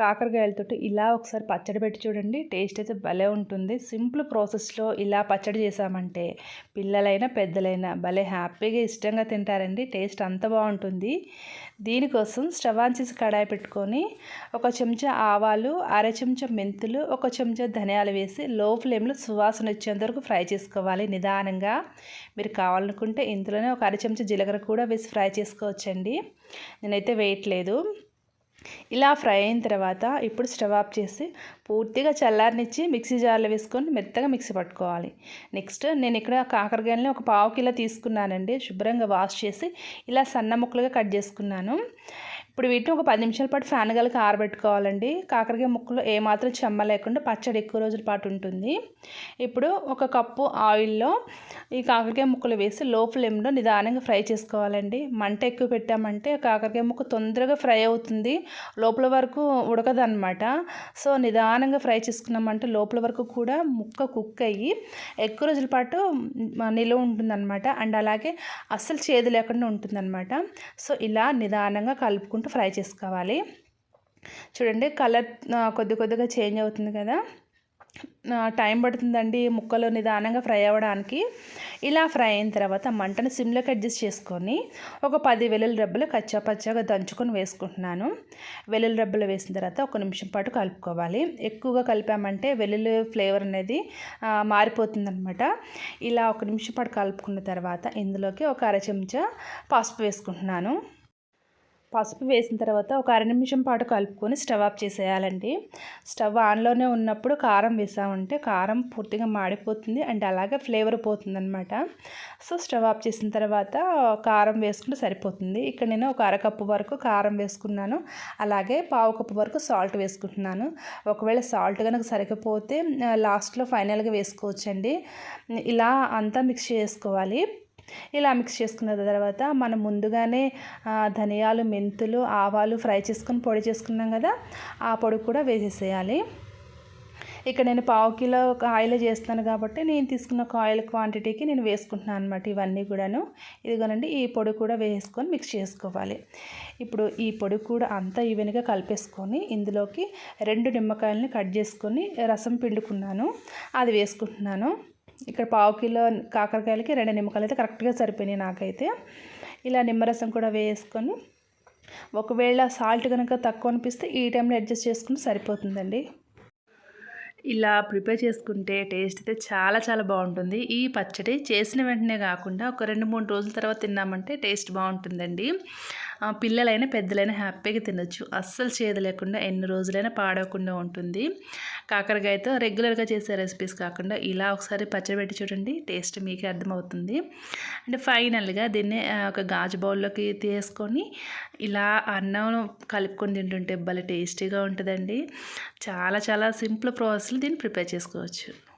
కాకరకాయలతోటి ఇలా ఒకసారి పచ్చడి పెట్టి చూడండి. టేస్ట్ అయితే భలే ఉంటుంది. సింపుల్ ప్రాసెస్లో ఇలా పచ్చడి చేసామంటే పిల్లలైనా పెద్దలైనా భలే హ్యాపీగా ఇష్టంగా తింటారండి. టేస్ట్ అంత బాగుంటుంది. దీనికోసం స్టవ్ ఆన్ చేసి కడాయి పెట్టుకొని ఒక చెంచా ఆవాలు అర చెంచా మెంతులు ఒక చెంచా ధనియాలు వేసి లో ఫ్లేమ్లో సువాసన వచ్చేంత వరకు ఫ్రై చేసుకోవాలి నిదానంగా. మీరు కావాలనుకుంటే ఇందులోనే ఒక అర చెంచా జీలకర్ర కూడా వేసి ఫ్రై చేసుకోవచ్చండి. నేనైతే వేయట్లేదు. ఇలా ఫ్రై అయిన తర్వాత ఇప్పుడు స్టవ్ ఆఫ్ చేసి పూర్తిగా చల్లారనిచ్చి మిక్సీ జార్లో వేసుకొని మెత్తగా మిక్సీ పట్టుకోవాలి. నెక్స్ట్ నేను ఇక్కడ కాకరకాయలని ఒక పావు కిలో తీసుకున్నానండి. శుభ్రంగా వాష్ చేసి ఇలా సన్న ముక్కలుగా కట్ చేసుకున్నాను. ఇప్పుడు వీటిని ఒక పది నిమిషాల పాటు ఫ్యాన్ గలకి ఆరబెట్టుకోవాలండి. కాకరకాయ ముక్కలు ఏమాత్రం చెమ్మ లేకుండా పచ్చడి ఎక్కువ రోజుల పాటు ఉంటుంది. ఇప్పుడు ఒక కప్పు ఆయిల్లో ఈ కాకరకాయ ముక్కలు వేసి లో ఫ్లేమ్లో నిదానంగా ఫ్రై చేసుకోవాలండి. మంట ఎక్కువ పెట్టామంటే కాకరకాయ ముక్క తొందరగా ఫ్రై అవుతుంది. లోపల వరకు ఉడకదనమాట సో నిదానంగా ఫ్రై చేసుకున్నామంటే లోపల వరకు కూడా ముక్క కుక్ అయ్యి ఎక్కువ రోజుల పాటు నిలువ ఉంటుందన్నమాట. అండ్ అలాగే అస్సలు చేదు లేకుండా ఉంటుందన్నమాట. సో ఇలా నిదానంగా కలుపుకుంటూ ఫ్రై చేసుకోవాలి. చూడండి కలర్ కొద్ది కొద్దిగా చేంజ్ అవుతుంది కదా. టైం పడుతుందండి ముక్కలు నిదానంగా ఫ్రై అవ్వడానికి. ఇలా ఫ్రై అయిన తర్వాత మంటను సిమ్లోకి అడ్జస్ట్ చేసుకొని ఒక పది వెల్లుల్లి రబ్బలు కచ్చా పచ్చగా దంచుకొని వేసుకుంటున్నాను. వెల్లుల్లి రబ్బలు వేసిన తర్వాత ఒక నిమిషం పాటు కలుపుకోవాలి. ఎక్కువగా కలిపామంటే వెల్లుల్లి ఫ్లేవర్ అనేది మారిపోతుందనమాట ఇలా ఒక నిమిషం పాటు కలుపుకున్న తర్వాత ఇందులోకి ఒక అర చెంచా పసుపు వేసుకుంటున్నాను. పసుపు వేసిన తర్వాత ఒక అర నిమిషం పాటు కలుపుకొని స్టవ్ ఆఫ్ చేసేయాలండి. స్టవ్ ఆన్లోనే ఉన్నప్పుడు కారం వేసామంటే కారం పూర్తిగా మాడిపోతుంది అండ్ అలాగే ఫ్లేవర్ పోతుందనమాట సో స్టవ్ ఆఫ్ చేసిన తర్వాత కారం వేసుకుంటే సరిపోతుంది. ఇక్కడ నేను ఒక అరకప్పు వరకు కారం వేసుకున్నాను. అలాగే పావు కప్పు వరకు సాల్ట్ వేసుకుంటున్నాను. ఒకవేళ సాల్ట్ కనుక సరికపోతే లాస్ట్లో ఫైనల్గా వేసుకోవచ్చండి. ఇలా అంతా మిక్స్ చేసుకోవాలి. ఇలా మిక్స్ చేసుకున్న తర్వాత మనం ముందుగానే ధనియాలు మెంతులు ఆవాలు ఫ్రై చేసుకొని పొడి చేసుకున్నాం కదా ఆ పొడి కూడా వేసేసేయాలి. ఇక్కడ నేను పావు కిలో ఆయిల్ చేస్తాను కాబట్టి నేను తీసుకున్న ఆయిల్ క్వాంటిటీకి నేను వేసుకుంటున్నాను అనమాట ఇవన్నీ కూడాను. ఇదిగోనండి ఈ పొడి కూడా వేసుకొని మిక్స్ చేసుకోవాలి. ఇప్పుడు ఈ పొడి కూడా అంతా ఈవెన్గా కలిపేసుకొని ఇందులోకి రెండు నిమ్మకాయలని కట్ చేసుకొని రసం పిండుకున్నాను. అది వేసుకుంటున్నాను. ఇక్కడ పావు కిలో కాకరకాయలకి రెండు నిమ్మకాయలు అయితే కరెక్ట్గా సరిపోయినాయి నాకైతే. ఇలా నిమ్మరసం కూడా వేసుకొని ఒకవేళ సాల్ట్ కనుక తక్కువ అనిపిస్తే ఈ టైంలో అడ్జస్ట్ చేసుకుంటే సరిపోతుందండి. ఇలా ప్రిపేర్ చేసుకుంటే టేస్ట్ అయితే చాలా చాలా బాగుంటుంది. ఈ పచ్చడి చేసిన వెంటనే కాకుండా ఒక రెండు మూడు రోజుల తర్వాత తిన్నామంటే టేస్ట్ బాగుంటుందండి. పిల్లలైనా పెద్దలైనా హ్యాపీగా తినొచ్చు. అస్సలు చేదు లేకుండా ఎన్ని రోజులైనా పాడవకుండా ఉంటుంది. కాకరకాయతో రెగ్యులర్గా చేసే రెసిపీస్ కాకుండా ఇలా ఒకసారి పచ్చడి పెట్టి చూడండి టేస్ట్ మీకే అర్థమవుతుంది. అండ్ ఫైనల్గా దీన్ని ఒక గాజు బౌల్లోకి తీసుకొని ఇలా అన్నం కలుపుకొని తింటుంటే భలే టేస్టీగా ఉంటుందండి. చాలా చాలా సింపుల్ ప్రాసెస్లో దీన్ని ప్రిపేర్ చేసుకోవచ్చు.